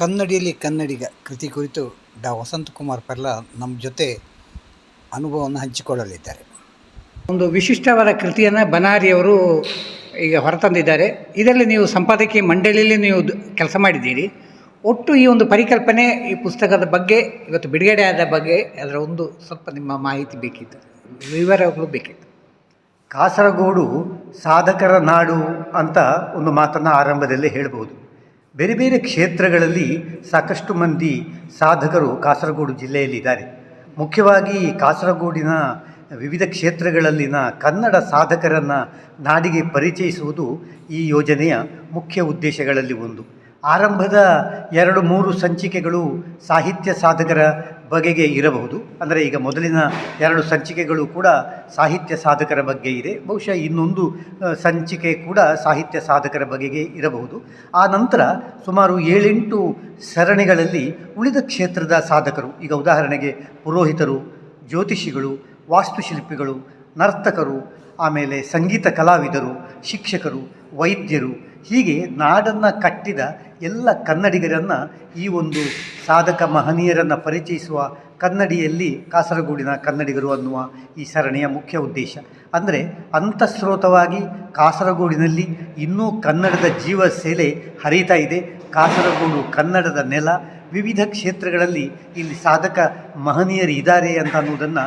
ಕನ್ನಡಿಯಲ್ಲಿ ಕನ್ನಡಿಗ ಕೃತಿ ಕುರಿತು ಡಾ. ವಸಂತಕುಮಾರ್ ಪೆರ್ಲ ನಮ್ಮ ಜೊತೆ ಅನುಭವವನ್ನು ಹಂಚಿಕೊಳ್ಳಲಿದ್ದಾರೆ. ಒಂದು ವಿಶಿಷ್ಟವಾದ ಕೃತಿಯನ್ನು ಬನಾರಿಯವರು ಈಗ ಹೊರತಂದಿದ್ದಾರೆ. ಇದರಲ್ಲಿ ನೀವು ಸಂಪಾದಕೀಯ ಮಂಡಳಿಯಲ್ಲಿ ನೀವು ಕೆಲಸ ಮಾಡಿದ್ದೀರಿ. ಒಟ್ಟು ಈ ಒಂದು ಪರಿಕಲ್ಪನೆ ಈ ಪುಸ್ತಕದ ಬಗ್ಗೆ ಇವತ್ತು ಬಿಡುಗಡೆ ಆದ ಬಗ್ಗೆ ಅದರ ಒಂದು ಸ್ವಲ್ಪ ನಿಮ್ಮ ಮಾಹಿತಿ ಬೇಕಿತ್ತು ವಿವರಗಳು ಬೇಕಿತ್ತು. ಕಾಸರಗೋಡು ಸಾಧಕರ ನಾಡು ಅಂತ ಒಂದು ಮಾತನ್ನು ಆರಂಭದಲ್ಲಿ ಹೇಳ್ಬೋದು ಬೇರೆ ಬೇರೆ ಕ್ಷೇತ್ರಗಳಲ್ಲಿ ಸಾಕಷ್ಟು ಮಂದಿ ಸಾಧಕರು ಕಾಸರಗೋಡು ಜಿಲ್ಲೆಯಲ್ಲಿದ್ದಾರೆ. ಮುಖ್ಯವಾಗಿ ಕಾಸರಗೋಡಿನ ವಿವಿಧ ಕ್ಷೇತ್ರಗಳಲ್ಲಿನ ಕನ್ನಡ ಸಾಧಕರನ್ನು ನಾಡಿಗೆ ಪರಿಚಯಿಸುವುದು ಈ ಯೋಜನೆಯ ಮುಖ್ಯ ಉದ್ದೇಶಗಳಲ್ಲಿ ಒಂದು. ಆರಂಭದ ಎರಡು ಮೂರು ಸಂಚಿಕೆಗಳು ಸಾಹಿತ್ಯ ಸಾಧಕರ ಬಗೆಗೆ ಇರಬಹುದು. ಅಂದರೆ ಈಗ ಮೊದಲಿನ ಎರಡು ಸಂಚಿಕೆಗಳು ಕೂಡ ಸಾಹಿತ್ಯ ಸಾಧಕರ ಬಗ್ಗೆ ಇದೆ. ಬಹುಶಃ ಇನ್ನೊಂದು ಸಂಚಿಕೆ ಕೂಡ ಸಾಹಿತ್ಯ ಸಾಧಕರ ಬಗೆಗೆ ಇರಬಹುದು. ಆ ನಂತರ ಸುಮಾರು ಏಳೆಂಟು ಸರಣಿಗಳಲ್ಲಿ ಉಳಿದ ಕ್ಷೇತ್ರದ ಸಾಧಕರು, ಈಗ ಉದಾಹರಣೆಗೆ ಪುರೋಹಿತರು, ಜ್ಯೋತಿಷಿಗಳು, ವಾಸ್ತುಶಿಲ್ಪಿಗಳು, ನರ್ತಕರು, ಆಮೇಲೆ ಸಂಗೀತ ಕಲಾವಿದರು, ಶಿಕ್ಷಕರು, ವೈದ್ಯರು ಹೀಗೆ ನಾಡನ್ನು ಕಟ್ಟಿದ ಎಲ್ಲ ಕನ್ನಡಿಗರನ್ನು ಈ ಒಂದು ಸಾಧಕ ಮಹನೀಯರನ್ನು ಪರಿಚಯಿಸುವ ಕನ್ನಡಿಯಲ್ಲಿ ಕಾಸರಗೋಡಿನ ಕನ್ನಡಿಗರು ಅನ್ನುವ ಈ ಸರಣಿಯ ಮುಖ್ಯ ಉದ್ದೇಶ. ಅಂದರೆ ಅಂತಃಸ್ರೋತವಾಗಿ ಕಾಸರಗೋಡಿನಲ್ಲಿ ಇನ್ನೂ ಕನ್ನಡದ ಜೀವ ಸೆಲೆ ಹರಿತಾ ಇದೆ. ಕಾಸರಗೋಡು ಕನ್ನಡದ ನೆಲ, ವಿವಿಧ ಕ್ಷೇತ್ರಗಳಲ್ಲಿ ಇಲ್ಲಿ ಸಾಧಕ ಮಹನೀಯರು ಇದ್ದಾರೆ ಅಂತ ಅನ್ನೋದನ್ನು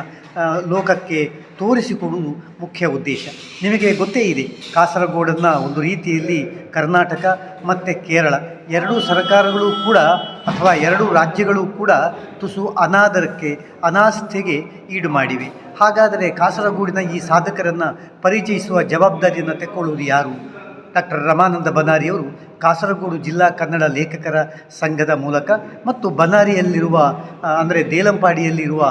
ಲೋಕಕ್ಕೆ ತೋರಿಸಿಕೊಡುವುದು ಮುಖ್ಯ ಉದ್ದೇಶ. ನಿಮಗೆ ಗೊತ್ತೇ ಇದೆ, ಕಾಸರಗೋಡನ್ನು ಒಂದು ರೀತಿಯಲ್ಲಿ ಕರ್ನಾಟಕ ಮತ್ತು ಕೇರಳ ಎರಡೂ ಸರ್ಕಾರಗಳು ಕೂಡ ಅಥವಾ ಎರಡೂ ರಾಜ್ಯಗಳು ಕೂಡ ತುಸು ಅನಾದರಕ್ಕೆ, ಅನಾಸ್ಥೆಗೆ ಈಡು ಮಾಡಿವೆ. ಹಾಗಾದರೆ ಕಾಸರಗೋಡಿನ ಈ ಸಾಧಕರನ್ನು ಪರಿಚಯಿಸುವ ಜವಾಬ್ದಾರಿಯನ್ನು ತೆಕ್ಕೊಳ್ಳುವುದು ಯಾರು? ಡಾಕ್ಟರ್ ರಮಾನಂದ ಬನಾರಿಯವರು ಕಾಸರಗೋಡು ಜಿಲ್ಲಾ ಕನ್ನಡ ಲೇಖಕರ ಸಂಘದ ಮೂಲಕ ಮತ್ತು ಬನಾರಿಯಲ್ಲಿರುವ ಅಂದರೆ ದೇಲಂಪಾಡಿಯಲ್ಲಿರುವ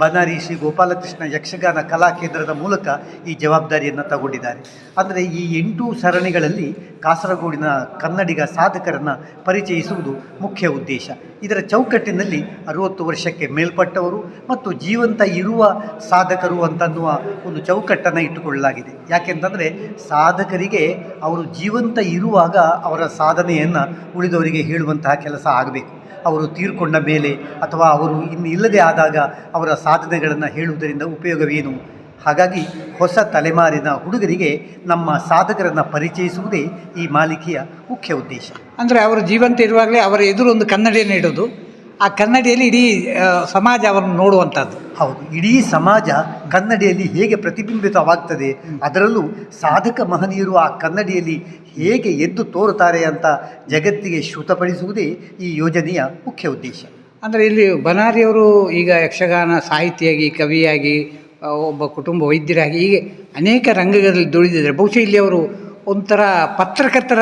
ಬನಾರಿ ಶ್ರೀ ಗೋಪಾಲಕೃಷ್ಣ ಯಕ್ಷಗಾನ ಕಲಾ ಕೇಂದ್ರದ ಮೂಲಕ ಈ ಜವಾಬ್ದಾರಿಯನ್ನು ತಗೊಂಡಿದ್ದಾರೆ. ಅಂದರೆ ಈ ಎಂಟು ಸರಣಿಗಳಲ್ಲಿ ಕಾಸರಗೋಡಿನ ಕನ್ನಡಿಗ ಸಾಧಕರನ್ನು ಪರಿಚಯಿಸುವುದು ಮುಖ್ಯ ಉದ್ದೇಶ. ಇದರ ಚೌಕಟ್ಟಿನಲ್ಲಿ ಅರುವತ್ತು ವರ್ಷಕ್ಕೆ ಮೇಲ್ಪಟ್ಟವರು ಮತ್ತು ಜೀವಂತ ಇರುವ ಸಾಧಕರು ಅಂತನ್ನುವ ಒಂದು ಚೌಕಟ್ಟನ್ನು ಇಟ್ಟುಕೊಳ್ಳಲಾಗಿದೆ. ಯಾಕೆಂತಂದರೆ ಸಾಧಕರಿಗೆ ಅವರು ಜೀವಂತ ಇರುವಾಗ ಅವರ ಸಾಧನೆಯನ್ನು ಉಳಿದವರಿಗೆ ಹೇಳುವಂತಹ ಕೆಲಸ ಆಗಬೇಕು. ಅವರು ತೀರ್ಕೊಂಡ ಮೇಲೆ ಅಥವಾ ಅವರು ಇನ್ನು ಇಲ್ಲದೆ ಆದಾಗ ಅವರ ಸಾಧನೆಗಳನ್ನು ಹೇಳುವುದರಿಂದ ಉಪಯೋಗವೇನು? ಹಾಗಾಗಿ ಹೊಸ ತಲೆಮಾರಿನ ಹುಡುಗರಿಗೆ ನಮ್ಮ ಸಾಧಕರನ್ನು ಪರಿಚಯಿಸುವುದೇ ಈ ಮಾಲಿಕೆಯ ಮುಖ್ಯ ಉದ್ದೇಶ. ಅಂದರೆ ಅವರು ಜೀವಂತ ಇರುವಾಗಲೇ ಅವರ ಎದುರು ಒಂದು ಕನ್ನಡಿಯನ್ನು ಇಡೋದು. ಆ ಕನ್ನಡಿಯಲ್ಲಿ ಇಡೀ ಸಮಾಜ ಅವರನ್ನು ನೋಡುವಂಥದ್ದು. ಹೌದು. ಇಡೀ ಸಮಾಜ ಕನ್ನಡಿಯಲ್ಲಿ ಹೇಗೆ ಪ್ರತಿಬಿಂಬಿತವಾಗ್ತದೆ ಅದರಲ್ಲೂ ಸಾಧಕ ಮಹನೀಯರು ಆ ಕನ್ನಡಿಯಲ್ಲಿ ಹೇಗೆ ಎದ್ದು ತೋರುತ್ತಾರೆ ಅಂತ ಜಗತ್ತಿಗೆ ಶ್ರುತಪಡಿಸುವುದೇ ಈ ಯೋಜನೆಯ ಮುಖ್ಯ ಉದ್ದೇಶ. ಅಂದರೆ ಇಲ್ಲಿ ಬನಾರಿಯವರು ಈಗ ಯಕ್ಷಗಾನ ಸಾಹಿತಿಯಾಗಿ ಕವಿಯಾಗಿ ಒಬ್ಬ ಕುಟುಂಬ ವೈದ್ಯರಾಗಿ ಹೀಗೆ ಅನೇಕ ರಂಗಗಳಲ್ಲಿ ದುಡಿದಿದ್ದಾರೆ. ಬಹುಶಃ ಇಲ್ಲಿ ಅವರು ಒಂಥರ ಪತ್ರಕರ್ತರ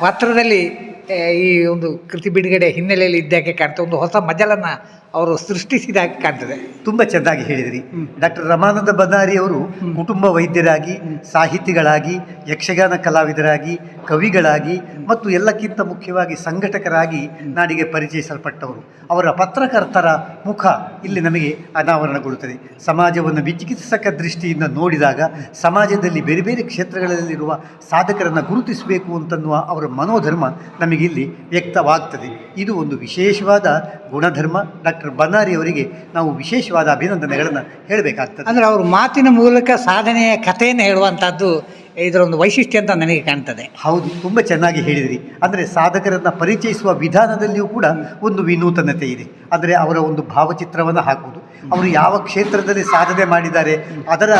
ಪಾತ್ರದಲ್ಲಿ ಈ ಒಂದು ಕೃತಿ ಬಿಡುಗಡೆ ಹಿನ್ನೆಲೆಯಲ್ಲಿ ಇದ್ದಾಗೆ ಕಾಣ್ತಾ ಒಂದು ಹೊಸ ಮಜಲನ್ನು ಅವರು ಸೃಷ್ಟಿಸಿದಾಗ ಕಾಣ್ತದೆ. ತುಂಬ ಚೆನ್ನಾಗಿ ಹೇಳಿದಿರಿ. ಡಾಕ್ಟರ್ ರಮಾನಂದ ಬದಾರಿ ಅವರು ಕುಟುಂಬ ವೈದ್ಯರಾಗಿ, ಸಾಹಿತಿಗಳಾಗಿ, ಯಕ್ಷಗಾನ ಕಲಾವಿದರಾಗಿ, ಕವಿಗಳಾಗಿ ಮತ್ತು ಎಲ್ಲಕ್ಕಿಂತ ಮುಖ್ಯವಾಗಿ ಸಂಘಟಕರಾಗಿ ನಾಡಿಗೆ ಪರಿಚಯಿಸಲ್ಪಟ್ಟವರು. ಅವರ ಪತ್ರಕರ್ತರ ಮುಖ ಇಲ್ಲಿ ನಮಗೆ ಅನಾವರಣಗೊಳ್ಳುತ್ತದೆ. ಸಮಾಜವನ್ನು ವಿಚಿಕಿತ್ಸಕ ದೃಷ್ಟಿಯಿಂದ ನೋಡಿದಾಗ ಸಮಾಜದಲ್ಲಿ ಬೇರೆ ಬೇರೆ ಕ್ಷೇತ್ರಗಳಲ್ಲಿರುವ ಸಾಧಕರನ್ನು ಗುರುತಿಸಬೇಕು ಅಂತನ್ನುವ ಅವರ ಮನೋಧರ್ಮ ನಮಗಿಲ್ಲಿ ವ್ಯಕ್ತವಾಗ್ತದೆ. ಇದು ಒಂದು ವಿಶೇಷವಾದ ಗುಣಧರ್ಮ ಡಾಕ್ಟರ್ ಬನ್ನಾರಿ ಅವರಿಗೆ ನಾವು ವಿಶೇಷವಾದ ಅಭಿನಂದನೆಗಳನ್ನು ಹೇಳಬೇಕಾಗ್ತದೆ. ಅಂದರೆ ಅವರು ಮಾತಿನ ಮೂಲಕ ಸಾಧನೆಯ ಕಥೆಯನ್ನು ಹೇಳುವಂಥದ್ದು ಇದರ ಒಂದು ವೈಶಿಷ್ಟ್ಯ ಅಂತ ನನಗೆ ಕಾಣ್ತದೆ. ಹೌದು ತುಂಬ ಚೆನ್ನಾಗಿ ಹೇಳಿದಿರಿ. ಅಂದರೆ ಸಾಧಕರನ್ನು ಪರಿಚಯಿಸುವ ವಿಧಾನದಲ್ಲಿಯೂ ಕೂಡ ಒಂದು ವಿನೂತನತೆ ಇದೆ. ಅಂದರೆ ಅವರ ಒಂದು ಭಾವಚಿತ್ರವನ್ನು ಹಾಕುವುದು. ಅವರು ಯಾವ ಕ್ಷೇತ್ರದಲ್ಲಿ ಸಾಧನೆ ಮಾಡಿದ್ದಾರೆ, ಅದರ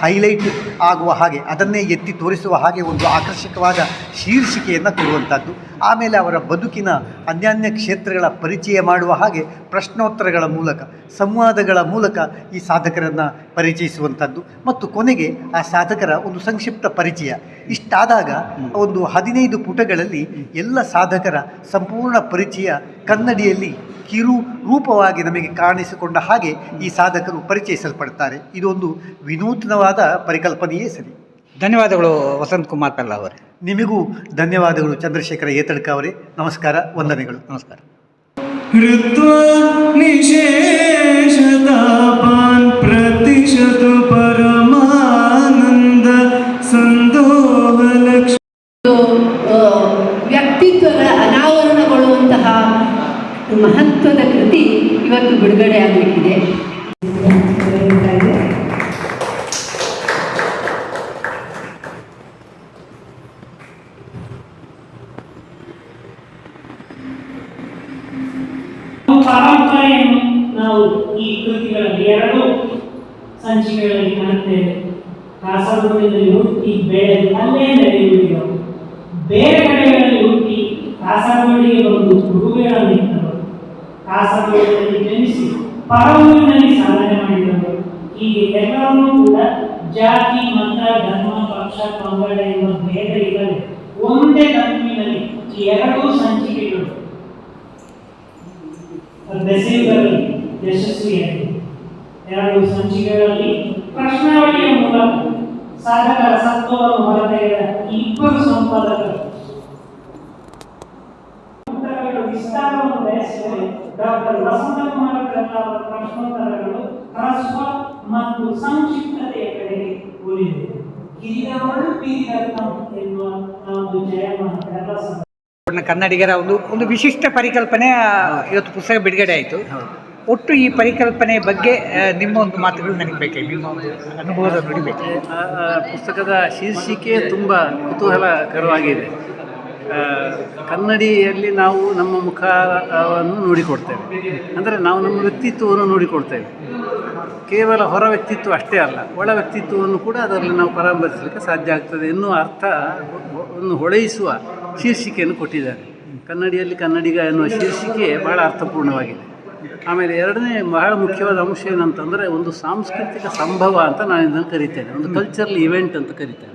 ಹೈಲೈಟ್ ಆಗುವ ಹಾಗೆ, ಅದನ್ನೇ ಎತ್ತಿ ತೋರಿಸುವ ಹಾಗೆ ಒಂದು ಆಕರ್ಷಕವಾದ ಶೀರ್ಷಿಕೆಯನ್ನು ಕೊಡುವಂಥದ್ದು ಆಮೇಲೆ ಅವರ ಬದುಕಿನ ಅನ್ಯಾನ್ಯ ಕ್ಷೇತ್ರಗಳ ಪರಿಚಯ ಮಾಡುವ ಹಾಗೆ ಪ್ರಶ್ನೋತ್ತರಗಳ ಮೂಲಕ, ಸಂವಾದಗಳ ಮೂಲಕ ಈ ಸಾಧಕರನ್ನು ಪರಿಚಯಿಸುವಂಥದ್ದು ಮತ್ತು ಕೊನೆಗೆ ಆ ಸಾಧಕರ ಒಂದು ಸಂಕ್ಷಿಪ್ತ ಪರಿಚಯ. ಇಷ್ಟಾದಾಗ ಒಂದು ಹದಿನೈದು ಪುಟಗಳಲ್ಲಿ ಎಲ್ಲ ಸಾಧಕರ ಸಂಪೂರ್ಣ ಪರಿಚಯ ಕನ್ನಡಿಯಲ್ಲಿ ಕಿರು ರೂಪವಾಗಿ ನಮಗೆ ಕಾಣಿಸಿಕೊಂಡ ಹಾಗೆ ಈ ಸಾಧಕರು ಪರಿಚಯಿಸಲ್ಪಡ್ತಾರೆ. ಇದೊಂದು ವಿನೂತನವಾದ ಪರಿಕಲ್ಪನೆಯೇ ಸರಿ. ಧನ್ಯವಾದಗಳು ವಸಂತ್ ಕುಮಾರ್ ಪೆಲ್ಲ ಅವರೇ. ನಿಮಗೂ ಧನ್ಯವಾದಗಳು ಚಂದ್ರಶೇಖರ ಏತಡ್ಕ ಅವರೇ. ನಮಸ್ಕಾರ ವಂದನೆಗಳು. ನಮಸ್ಕಾರ. ಇವತ್ತು ಬಿಡುಗಡೆ ಆಗಲಿಕ್ಕಿದೆ. ಪರಂಪರೆಯನ್ನು ನಾವು ಈ ಕೃತಿಗಳಲ್ಲಿ ಎರಡು ಸಂಚಿಕೆಗಳಲ್ಲಿ ಕಾಣುತ್ತೇವೆ. ಕಾಸರಗೋಡಿನಲ್ಲಿ ಹುಟ್ಟಿ ಬೆಳೆದು ಅಲ್ಲೇ ಬೇರೆ ಕಡೆಗಳಲ್ಲಿ ಹುಟ್ಟಿ ಕಾಸರಗೋಡಿಗೆ ಬಂದು ಗುರುಗಳನ್ನಿಟ್ಟರು ಕಾಸರಗೋಡಿನಲ್ಲಿ ಪರವೂರಿನಲ್ಲಿ ಸಾಧನೆ ಮಾಡಿದರು ಹೀಗೆ ಎಲ್ಲರೂ ಕೂಡ ಜಾತಿ, ಮತ, ಧರ್ಮ, ಪಕ್ಷ, ಪಂಗಡ ಎಂಬ ಭೇದ ಇಲ್ಲದೆ ಒಂದೇ ಈ ಎರಡೂ ಸಂಚಿಕೆಗಳು. ಬೆಸೆಯುವುದರಲ್ಲಿ ಯಶಸ್ವಿಯಾಗಿದೆ. ಎರಡು ಸಂಚಿಕೆಗಳಲ್ಲಿ ಪ್ರಶ್ನಾವಳಿಯ ಮೂಲಕ ಸಾಧಕರ ಸತ್ವವನ್ನು ಹೊರತೆಗೆದ ಇಬ್ಬರು ಸಂಪಾದಕರು. ಉತ್ತರಗಳ ವಿಸ್ತಾರವನ್ನು ಬಯಸಿದರೆ ಡಾಕ್ಟರ್ ವಸಂತ ಕುಮಾರ್ ಅವರ ಪ್ರಶ್ನೋತ್ತರಗಳು ಹ್ರಸ್ವ ಮತ್ತು ಸಂಕ್ಷಿಪ್ತತೆಯ ಕಡೆಗೆ ಉಳಿದಿದೆ ಕಿರಿದವಳು ಪೀರಿದತ್ತಂ ಎನ್ನುವ ಒಂದು ಜಯಮಾನ ಕನ್ನಡಿಗರ ಒಂದು ಒಂದು ವಿಶಿಷ್ಟ ಪರಿಕಲ್ಪನೆ ಇವತ್ತು ಪುಸ್ತಕ ಬಿಡುಗಡೆ ಆಯಿತು. ಒಟ್ಟು ಈ ಪರಿಕಲ್ಪನೆ ಬಗ್ಗೆ ನಿಮ್ಮ ಒಂದು ಮಾತುಗಳು ನನಗೆ ಬೇಕು? ನಿಮ್ಮ ಒಂದು ಅನುಭವದ ನುಡಿಬೇಕು ಪುಸ್ತಕದ ಶೀರ್ಷಿಕೆ ತುಂಬ ಕುತೂಹಲಕರವಾಗಿದೆ. ಕನ್ನಡಿಯಲ್ಲಿ ನಾವು ನಮ್ಮ ಮುಖವನ್ನು ನೋಡಿಕೊಡ್ತೇವೆ. ಅಂದರೆ ನಾವು ನಮ್ಮ ವ್ಯಕ್ತಿತ್ವವನ್ನು ನೋಡಿಕೊಡ್ತೇವೆ. ಕೇವಲ ಹೊರ ವ್ಯಕ್ತಿತ್ವ ಅಷ್ಟೇ ಅಲ್ಲ, ಒಳ ವ್ಯಕ್ತಿತ್ವವನ್ನು ಕೂಡ ಅದರಲ್ಲಿ ನಾವು ಪರಾಮರ್ಶಿಸಲಿಕ್ಕೆ ಸಾಧ್ಯ ಆಗ್ತದೆ ಎನ್ನುವ ಅರ್ಥ ಒಂದು ಹೊಳೆಯಿಸುವ ಶೀರ್ಷಿಕೆಯನ್ನು ಕೊಟ್ಟಿದ್ದಾರೆ. ಕನ್ನಡಿಯಲ್ಲಿ ಕನ್ನಡಿಗ ಎನ್ನುವ ಶೀರ್ಷಿಕೆ ಬಹಳ ಅರ್ಥಪೂರ್ಣವಾಗಿದೆ. ಆಮೇಲೆ ಎರಡನೇ ಬಹಳ ಮುಖ್ಯವಾದ ಅಂಶ ಏನಂತಂದರೆ ಒಂದು ಸಾಂಸ್ಕೃತಿಕ ಸಂಭವ ಅಂತ ನಾನು ಇದನ್ನು ಕರಿತೇನೆ. ಒಂದು ಕಲ್ಚರಲ್ ಇವೆಂಟ್ ಅಂತ ಕರಿತೇನೆ.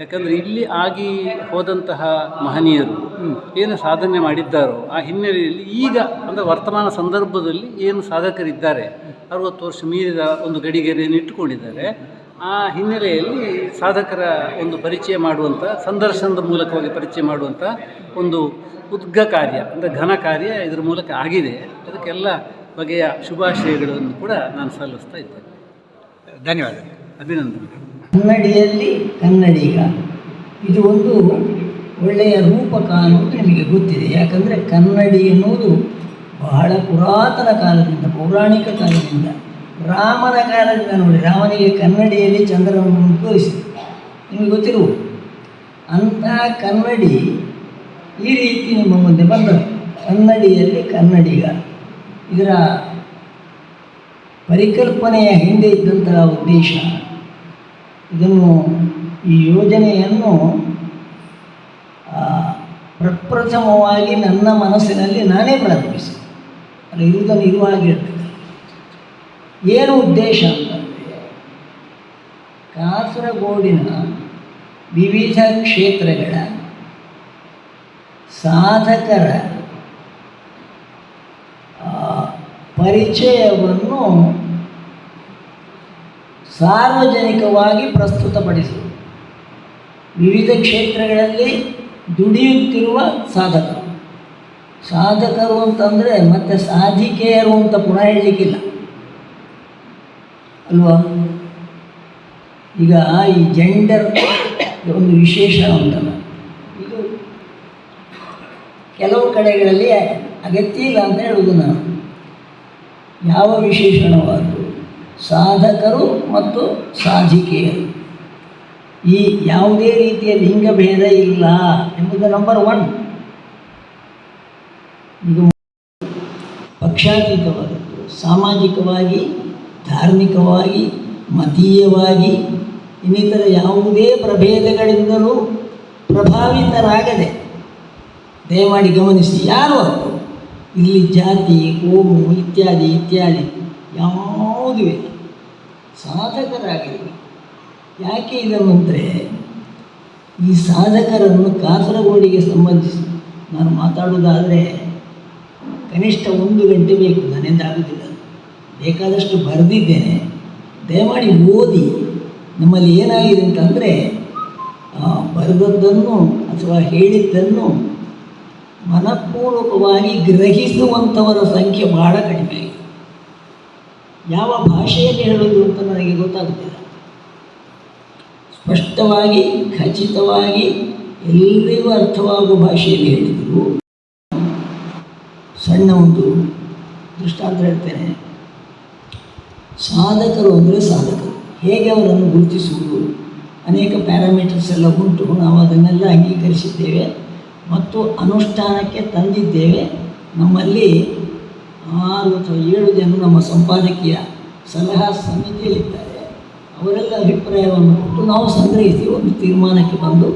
ಯಾಕಂದರೆ ಇಲ್ಲಿ ಆಗಿ ಹೋದಂತಹ ಮಹನೀಯರು ಏನು ಸಾಧನೆ ಮಾಡಿದ್ದಾರೋ ಆ ಹಿನ್ನೆಲೆಯಲ್ಲಿ ಈಗ ಅಂದರೆ ವರ್ತಮಾನ ಸಂದರ್ಭದಲ್ಲಿ ಏನು ಸಾಧಕರಿದ್ದಾರೆ, ಅರವತ್ತು ವರ್ಷ ಮೀರಿದ ಒಂದು ಗಡಿಗೆರೆಯನ್ನು ಇಟ್ಟುಕೊಂಡಿದ್ದಾರೆ. ಆ ಹಿನ್ನೆಲೆಯಲ್ಲಿ ಸಾಧಕರ ಒಂದು ಪರಿಚಯ ಮಾಡುವಂಥ ಸಂದರ್ಶನದ ಮೂಲಕವಾಗಿ ಪರಿಚಯ ಮಾಡುವಂಥ ಒಂದು ಉದ್ಗ ಕಾರ್ಯ ಅಂದರೆ ಘನ ಕಾರ್ಯ ಇದರ ಮೂಲಕ ಆಗಿದೆ. ಅದಕ್ಕೆಲ್ಲ ಬಗೆಯ ಶುಭಾಶಯಗಳನ್ನು ಕೂಡ ನಾನು ಸಲ್ಲಿಸ್ತಾ ಇದ್ದೇನೆ. ಧನ್ಯವಾದ ಅಭಿನಂದನೆಗಳು ಕನ್ನಡಿಯಲ್ಲಿ ಕನ್ನಡಿಗ. ಇದು ಒಂದು ಒಳ್ಳೆಯ ರೂಪಕ ಅನ್ನೋದು ನಿಮಗೆ ಗೊತ್ತಿದೆ. ಯಾಕಂದರೆ ಕನ್ನಡಿ ಎನ್ನುವುದು ಬಹಳ ಪುರಾತನ ಕಾಲದಿಂದ ಪೌರಾಣಿಕ ಕಾಲದಿಂದ ರಾಮನ ಕಾಲದಿಂದ ನೋಡಿ ರಾಮನಿಗೆ ಕನ್ನಡಿಯಲ್ಲಿ ಚಂದ್ರನನ್ನು ತೋರಿಸಿದೆ ನಿಮಗೆ ಗೊತ್ತಿರುವುದು ಅಂತಹ ಕನ್ನಡಿ ಈ ರೀತಿ ನಿಮ್ಮ ಮುಂದೆ ಬಂದರು ಕನ್ನಡಿಯಲ್ಲಿ ಕನ್ನಡಿಗ. ಇದರ ಪರಿಕಲ್ಪನೆಯ ಹಿಂದೆ ಇದ್ದಂತಹ ಉದ್ದೇಶ. ಇದನ್ನು ಈ ಯೋಜನೆಯನ್ನು ಪ್ರಪ್ರಥಮವಾಗಿ ನನ್ನ ಮನಸ್ಸಿನಲ್ಲಿ ನಾನೇ ಪ್ರಾರಂಭಿಸಿದೆ ಅಲ್ಲಿ ಇರುವುದನ್ನು ಇರುವಾಗಿರ್ತದೆ ಏನು ಉದ್ದೇಶ ಅಂತಂದರೆ ಕಾಸರಗೋಡಿನ ವಿವಿಧ ಕ್ಷೇತ್ರಗಳ ಸಾಧಕರ ಪರಿಚಯವನ್ನು ಸಾರ್ವಜನಿಕವಾಗಿ ಪ್ರಸ್ತುತಪಡಿಸುವುದು ವಿವಿಧ ಕ್ಷೇತ್ರಗಳಲ್ಲಿ ದುಡಿಯುತ್ತಿರುವ ಸಾಧಕರು. ಸಾಧಕರು ಅಂತಂದರೆ ಮತ್ತೆ ಸಾಧಿಕೆಯರು ಅಂತ ಪುನಃ ಹೇಳಲಿಕ್ಕಿಲ್ಲ. ಅಲ್ವಾ? ಈಗ ಈ ಜೆಂಡರ್ ಒಂದು ವಿಶೇಷ ಉಂಟಲ್ಲ ಇದು ಕೆಲವು ಕಡೆಗಳಲ್ಲಿ ಅಗತ್ಯ ಇಲ್ಲ ಅಂತ ಹೇಳುವುದು ನಾನು. ಯಾವ ವಿಶೇಷಣವಾದರೂ ಸಾಧಕರು ಮತ್ತು ಸಾಧಿಕೆಯರು. ಈ ಯಾವುದೇ ರೀತಿಯ ಲಿಂಗಭೇದ ಇಲ್ಲ ಎಂಬುದು ನಂಬರ್ ಒನ್ ಇದು ಪಕ್ಷಾತೀತವಾದದ್ದು. ಸಾಮಾಜಿಕವಾಗಿ ಧಾರ್ಮಿಕವಾಗಿ, ಮತೀಯವಾಗಿ, ಇನ್ನಿತರ ಯಾವುದೇ ಪ್ರಭೇದಗಳಿಂದಲೂ ಪ್ರಭಾವಿತರಾಗದೆ ದಯಮಾಡಿ ಗಮನಿಸಿ. ಯಾರು ಅವರು ಇಲ್ಲಿ ಜಾತಿ, ಕೋಮು, ಇತ್ಯಾದಿ ಇತ್ಯಾದಿ ಯಾವುದೂ ಇಲ್ಲ. ಸಾಧಕರಾಗಲಿ ಯಾಕೆ ಇದನ್ನಂದರೆ ಈ ಸಾಧಕರನ್ನು ಕಾಸರಗೋಡಿಗೆ ಸಂಬಂಧಿಸಿ ನಾನು ಮಾತಾಡೋದಾದರೆ ಕನಿಷ್ಠ ಒಂದು ಗಂಟೆ ಬೇಕು. ನನ್ನಿಂದ ಆಗುತ್ತಿಲ್ಲ ಬೇಕಾದಷ್ಟು ಬರೆದಿದ್ದೇನೆ. ದಯಮಾಡಿ ಓದಿ. ನಮ್ಮಲ್ಲಿ ಏನಾಗಿದೆ ಅಂತಂದರೆ ಬರೆದದ್ದನ್ನು ಅಥವಾ ಹೇಳಿದ್ದನ್ನು ಮನಪೂರ್ವಕವಾಗಿ ಗ್ರಹಿಸುವಂಥವರ ಸಂಖ್ಯೆ ಬಹಳ ಕಡಿಮೆ ಯಾವ ಭಾಷೆಯಲ್ಲಿ ಹೇಳೋದು ಅಂತ ನನಗೆ ಗೊತ್ತಾಗುತ್ತಿಲ್ಲ. ಸ್ಪಷ್ಟವಾಗಿ, ಖಚಿತವಾಗಿ ಎಲ್ಲರಿಗೂ ಅರ್ಥವಾಗುವ ಭಾಷೆಯಲ್ಲಿ ಹೇಳಿದರು. ಸಣ್ಣ ಒಂದು ದೃಷ್ಟಾಂತ ಹೇಳ್ತೇನೆ. ಸಾಧಕರು ಅಂದರೆ ಸಾಧಕರು. ಹೇಗೆ ಅವರನ್ನು ಗುರುತಿಸುವುದು? ಅನೇಕ ಪ್ಯಾರಾಮೀಟರ್ಸ್ ಎಲ್ಲ ಉಂಟು. ನಾವು ಅದನ್ನೆಲ್ಲ ಅಂಗೀಕರಿಸಿದ್ದೇವೆ. ಮತ್ತು ಅನುಷ್ಠಾನಕ್ಕೆ ತಂದಿದ್ದೇವೆ. ನಮ್ಮಲ್ಲಿ ಆರು ಅಥವಾ ಏಳು ಜನ ನಮ್ಮ ಸಂಪಾದಕೀಯ ಸಲಹಾ ಸಮಿತಿಯಲ್ಲಿದ್ದಾರೆ. ಅವರೆಲ್ಲ ಅಭಿಪ್ರಾಯವನ್ನು ಕೊಟ್ಟು ನಾವು ಸಂಗ್ರಹಿಸಿ ಒಂದು ತೀರ್ಮಾನಕ್ಕೆ ಬಂದು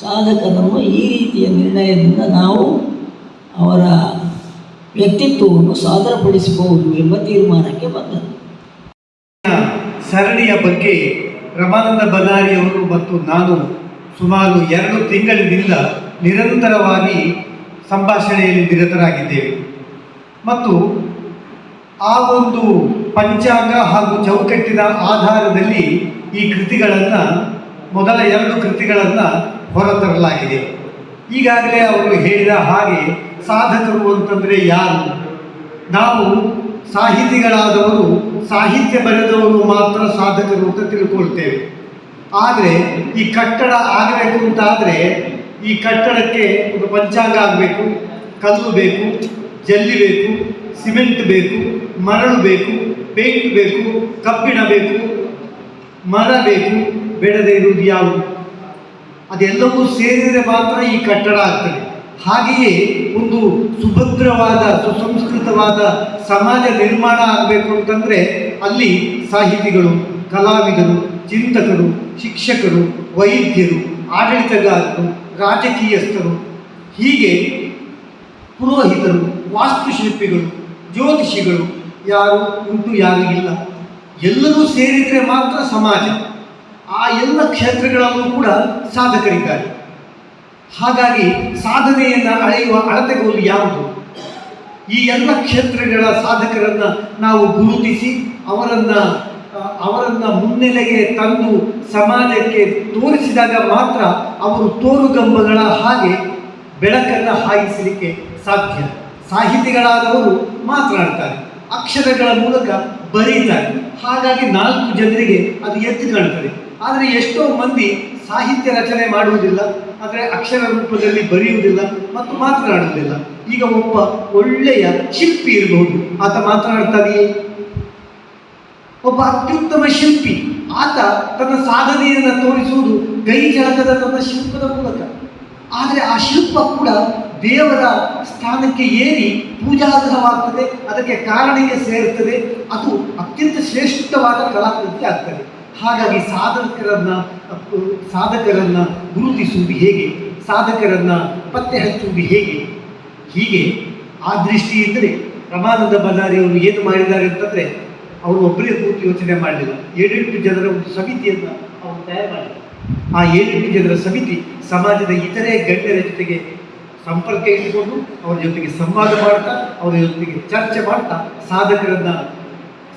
ಸಾಧಕರನ್ನು ಈ ರೀತಿಯ ನಿರ್ಣಯದಿಂದ ನಾವು ಅವರ ವ್ಯಕ್ತಿತ್ವವನ್ನು ಸಾದರಪಡಿಸಬಹುದು ಎಂಬ ತೀರ್ಮಾನಕ್ಕೆ ಬಂದದ್ದು. ಸರಣಿಯ ಬಗ್ಗೆ ರಮಾನಂದ ಬಲ್ಲಾರಿಯವರು ಮತ್ತು ನಾನು ಸುಮಾರು ಎರಡು ತಿಂಗಳಿನಿಂದ ನಿರಂತರವಾಗಿ ಸಂಭಾಷಣೆಯಲ್ಲಿ ನಿರತರಾಗಿದ್ದೇವೆ. ಮತ್ತು ಆ ಒಂದು ಪಂಚಾಂಗ ಹಾಗೂ ಚೌಕಟ್ಟಿನ ಆಧಾರದಲ್ಲಿ ಈ ಕೃತಿಗಳನ್ನು, ಮೊದಲ ಎರಡು ಕೃತಿಗಳನ್ನು ಹೊರತರಲಾಗಿದೆ. ಈಗಾಗಲೇ ಅವರು ಹೇಳಿದ ಹಾಗೆ ಸಾಧಕರು ಅಂತಂದರೆ ಯಾರು? ನಾವು ಸಾಹಿತಿಗಳಾದವರು, ಸಾಹಿತ್ಯ ಬರೆದವರು ಮಾತ್ರ ಸಾಧಕರು ಅಂತ ತಿಳ್ಕೊಳ್ತೇವೆ. ಆದರೆ ಈ ಕಟ್ಟಡ ಆಗಬೇಕು ಅಂತಾದರೆ ಈ ಕಟ್ಟಡಕ್ಕೆ ಒಂದು ಪಂಚಾಂಗ ಆಗಬೇಕು, ಕಲ್ಲು ಬೇಕು, ಜಲ್ಲಿ ಬೇಕು, ಸಿಮೆಂಟ್ ಬೇಕು, ಮರಳು ಬೇಕು, ಪೇಂಟ್ ಬೇಕು, ಕಬ್ಬಿಣ ಬೇಕು, ಮರ ಬೇಕು, ಬೆಳೆದೇ ಇರುವುದು ಯಾವುದು? ಅದೆಲ್ಲವೂ ಸೇರಿದರೆ ಮಾತ್ರ ಈ ಕಟ್ಟಡ ಆಗ್ತದೆ. ಹಾಗೆಯೇ ಒಂದು ಸುಭದ್ರವಾದ, ಸುಸಂಸ್ಕೃತವಾದ ಸಮಾಜ ನಿರ್ಮಾಣ ಆಗಬೇಕು ಅಂತಂದರೆ ಅಲ್ಲಿ ಸಾಹಿತಿಗಳು, ಕಲಾವಿದರು, ಚಿಂತಕರು, ಶಿಕ್ಷಕರು, ವೈದ್ಯರು, ಆಡಳಿತಗಾರರು, ರಾಜಕೀಯಸ್ಥರು, ಹೀಗೆ ಪುರೋಹಿತರು, ವಾಸ್ತುಶಿಲ್ಪಿಗಳು, ಜ್ಯೋತಿಷಿಗಳು ಯಾರು ಉಂಟು ಯಾರು ಇಲ್ಲ. ಎಲ್ಲರೂ ಸೇರಿದರೆ ಮಾತ್ರ ಸಮಾಜ. ಆ ಎಲ್ಲ ಕ್ಷೇತ್ರಗಳಲ್ಲೂ ಕೂಡ ಸಾಧಕರಿದ್ದಾರೆ. ಹಾಗಾಗಿ ಸಾಧನೆಯನ್ನು ಅಳೆಯುವ ಅಳತೆಗೋಲು ಯಾವುದು? ಈ ಎಲ್ಲ ಕ್ಷೇತ್ರಗಳ ಸಾಧಕರನ್ನು ನಾವು ಗುರುತಿಸಿ ಅವರನ್ನು ಅವರನ್ನು ಮುನ್ನೆಲೆಗೆ ತಂದು ಸಮಾಜಕ್ಕೆ ತೋರಿಸಿದಾಗ ಮಾತ್ರ ಅವರು ತೋರುಗಂಬಗಳ ಹಾಗೆ ಬೆಳಕನ್ನು ಹಾಯಿಸಲಿಕ್ಕೆ ಸಾಧ್ಯ. ಸಾಹಿತಿಗಳಾದವರು ಮಾತನಾಡ್ತಾರೆ, ಅಕ್ಷರಗಳ ಮೂಲಕ ಬರೀತಾರೆ. ಹಾಗಾಗಿ ನಾಲ್ಕು ಜನರಿಗೆ ಅದು ಎದ್ದು ಕಾಣ್ತದೆ. ಆದರೆ ಎಷ್ಟೋ ಮಂದಿ ಸಾಹಿತ್ಯ ರಚನೆ ಮಾಡುವುದಿಲ್ಲ ಆದರೆ ಅಕ್ಷರ ರೂಪದಲ್ಲಿ ಬರೆಯುವುದಿಲ್ಲ ಮತ್ತು ಮಾತನಾಡುವುದಿಲ್ಲ. ಈಗ ಒಬ್ಬ ಒಳ್ಳೆಯ ಶಿಲ್ಪಿ ಇರಬಹುದು ಆತ ಮಾತನಾಡ್ತಾನೆಯೇ? ಒಬ್ಬ ಅತ್ಯುತ್ತಮ ಶಿಲ್ಪಿ. ಆತ ತನ್ನ ಸಾಧನೆಯನ್ನು ತೋರಿಸುವುದು ಗೈ ಜಳಕದ ತನ್ನ ಶಿಲ್ಪದ ಮೂಲಕ. ಆದರೆ ಆ ಶಿಲ್ಪ ಕೂಡ ದೇವರ ಸ್ಥಾನಕ್ಕೆ ಏರಿ ಪೂಜಾರ್ಹವಾಗ್ತದೆ ಅದಕ್ಕೆ ಕಾರಣಕ್ಕೆ ಸೇರುತ್ತದೆ. ಅದು ಅತ್ಯಂತ ಶ್ರೇಷ್ಠವಾದ ಕಲಾಕೃತಿ ಆಗ್ತದೆ. ಹಾಗಾಗಿ ಸಾಧಕರನ್ನ, ಸಾಧಕರನ್ನು ಗುರುತಿಸುವುದು ಹೇಗೆ? ಸಾಧಕರನ್ನ ಪತ್ತೆ ಹಚ್ಚುವುದು ಹೇಗೆ? ಹೀಗೆ ಆ ದೃಷ್ಟಿಯಿಂದಲೇ ರಮಾನಂದ ಬಳ್ಳಾರಿಯವರು ಏನು ಮಾಡಿದ್ದಾರೆ ಅಂತಂದರೆ, ಅವರು ಒಬ್ಬರೇ ಕೂತು ಯೋಚನೆ ಮಾಡಲಿಲ್ಲ. ಏಳೆಂಟು ಜನರ ಒಂದು ಸಮಿತಿಯನ್ನು ಅವರು ತಯಾರು ಮಾಡಿದರು. ಆ ಏಳೆಂಟು ಜನರ ಸಮಿತಿ ಸಮಾಜದ ಇತರೆ ಗಣ್ಯರ ಜೊತೆಗೆ ಸಂಪರ್ಕ ಇಟ್ಟುಕೊಂಡು, ಅವರ ಜೊತೆಗೆ ಸಂವಾದ ಮಾಡ್ತಾ, ಅವರ ಜೊತೆಗೆ ಚರ್ಚೆ ಮಾಡ್ತಾ, ಸಾಧಕರನ್ನ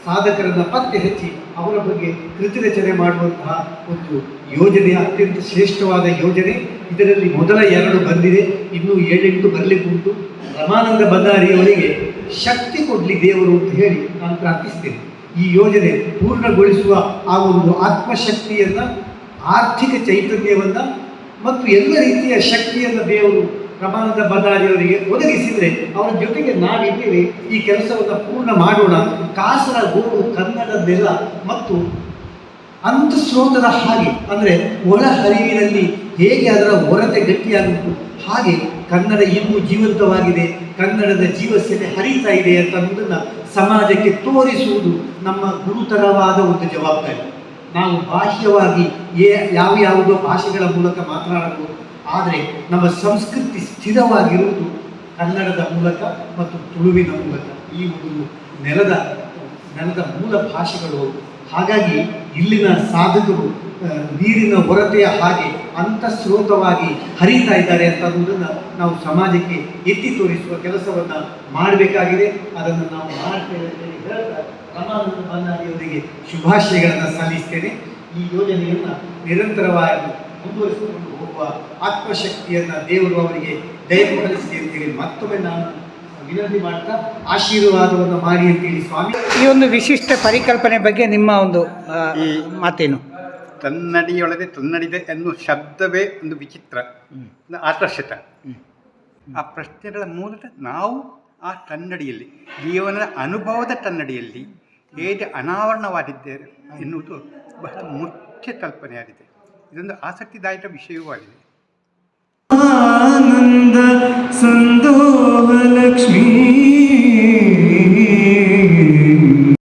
ಸಾಧಕರನ್ನ ಪತ್ತೆ ಹಚ್ಚಿ ಅವರ ಬಗ್ಗೆ ಕೃತಿ ರಚನೆ ಮಾಡುವಂತಹ ಒಂದು ಯೋಜನೆ, ಅತ್ಯಂತ ಶ್ರೇಷ್ಠವಾದ ಯೋಜನೆ. ಇದರಲ್ಲಿ ಮೊದಲ ಎರಡು ಬಂದಿದೆ. ಇನ್ನೂ ಏಳೆಂಟು ಬರಲಿಕ್ಕೆ ಉಂಟು ರಮಾನಂದ ಬಂದಾರಿಯವರಿಗೆ ಶಕ್ತಿ ಕೊಡಲಿ ದೇವರು ಅಂತ ಹೇಳಿ ನಾನು ಪ್ರಾರ್ಥಿಸ್ತೇನೆ. ಈ ಯೋಜನೆ ಪೂರ್ಣಗೊಳಿಸುವ ಆ ಒಂದು ಆತ್ಮಶಕ್ತಿಯನ್ನು, ಆರ್ಥಿಕ ಚೈತನ್ಯವನ್ನು ಮತ್ತು ಎಲ್ಲ ರೀತಿಯ ಶಕ್ತಿಯನ್ನು ದೇವರು ರಮಾನಂದ ಬದಾರಿಯವರಿಗೆ ಒದಗಿಸಿದರೆ ಅವರ ಜೊತೆಗೆ ನಾವಿದ್ದೀವಿ, ಈ ಕೆಲಸವನ್ನು ಪೂರ್ಣ ಮಾಡೋಣ. ಕಾಸರಗೋಡು ಕನ್ನಡದ್ದೆಲ್ಲ ಮತ್ತು ಅಂತಸ್ರೋತದ ಹಾಗೆ, ಅಂದರೆ ಒಳ ಹರಿವಿನಲ್ಲಿ ಹೇಗೆ ಅದರ ಹೊರತೆ ಗಟ್ಟಿಯಾಗುತ್ತು ಹಾಗೆ ಕನ್ನಡ ಇನ್ನೂ ಜೀವಂತವಾಗಿದೆ, ಕನ್ನಡದ ಜೀವಸೆಲೆ ಹರಿತಾ ಇದೆ ಅಂತ ಅನ್ನೋದನ್ನು ಸಮಾಜಕ್ಕೆ ತೋರಿಸುವುದು ನಮ್ಮ ಗುರುತರವಾದ ಒಂದು ಜವಾಬ್ದಾರಿ. ನಾವು ಬಾಹ್ಯವಾಗಿ ಏ ಯಾವ ಯಾವುದೋ ಭಾಷೆಗಳ ಮೂಲಕ ಮಾತನಾಡಬಹುದು ಆದರೆ ನಮ್ಮ ಸಂಸ್ಕೃತಿ ಸ್ಥಿರವಾಗಿರುವುದು ಕನ್ನಡದ ಮೂಲಕ ಮತ್ತು ತುಳುವಿನ ಮೂಲಕ. ಈ ಒಂದು ನೆಲದ ನೆಲದ ಮೂಲ ಭಾಷೆಗಳು, ಹಾಗಾಗಿ ಇಲ್ಲಿನ ಸಾಧಕರು ನೀರಿನ ಹೊರತೆಯ ಹಾಗೆ ಅಂತಃಸ್ರೋತವಾಗಿ ಹರಿತಾ ಇದ್ದಾರೆ ಅಂತ ನಾವು ಸಮಾಜಕ್ಕೆ ಎತ್ತಿ ತೋರಿಸುವ ಕೆಲಸವನ್ನು ಮಾಡಬೇಕಾಗಿದೆ. ಅದನ್ನು ನಾವು ಮಾಡ್ತೇವೆ ಅಂತ ಹೇಳಿ ಹೇಳ್ತಾ ಶುಭಾಶಯಗಳನ್ನು ಸಲ್ಲಿಸ್ತೇನೆ. ಈ ಯೋಜನೆಯನ್ನು ನಿರಂತರವಾಗಿ ಮುಂದುವರಿಸಿಕೊಂಡು ಹೋಗುವ ಆತ್ಮಶಕ್ತಿಯನ್ನು ದೇವರು ಅವರಿಗೆ ದಯಪಾಲಿಸಲಿ ಅಂತೇಳಿ ಮತ್ತೊಮ್ಮೆ ನಾನು ವಿನಂತಿ ಮಾಡ್ತಾ ಆಶೀರ್ವಾದವನ್ನು ಮಾಡಿ ಅಂತೇಳಿ ಸ್ವಾಮಿ. ಈ ಒಂದು ವಿಶಿಷ್ಟ ಪರಿಕಲ್ಪನೆ ಬಗ್ಗೆ ನಿಮ್ಮ ಒಂದು ಈ ಮಾತೇನು? ತನ್ನಡಿಯೊಳಗೆ ತನ್ನಡಿದೆ ಎನ್ನುವ ಶಬ್ದವೇ ಒಂದು ವಿಚಿತ್ರ ಆಕರ್ಷಿತ. ಆಕರ್ಷಕ ಆ ಪ್ರಶ್ನೆಗಳ ಮೂಲಕ ನಾವು ಆ ಕನ್ನಡಿಯಲ್ಲಿ ಜೀವನದ ಅನುಭವದ ಕನ್ನಡಿಯಲ್ಲಿ ಹೇಗೆ ಅನಾವರಣವಾಗಿದ್ದೇವೆ ಎನ್ನುವುದು ಬಹಳ ಮುಖ್ಯ ಕಲ್ಪನೆಯಾಗಿದೆ. ಇದೊಂದು ಆಸಕ್ತಿದಾಯಕ ವಿಷಯವಾಗಿದೆ ಆನಂದ ಸಂದೋಹ ಲಕ್ಷ್ಮೀ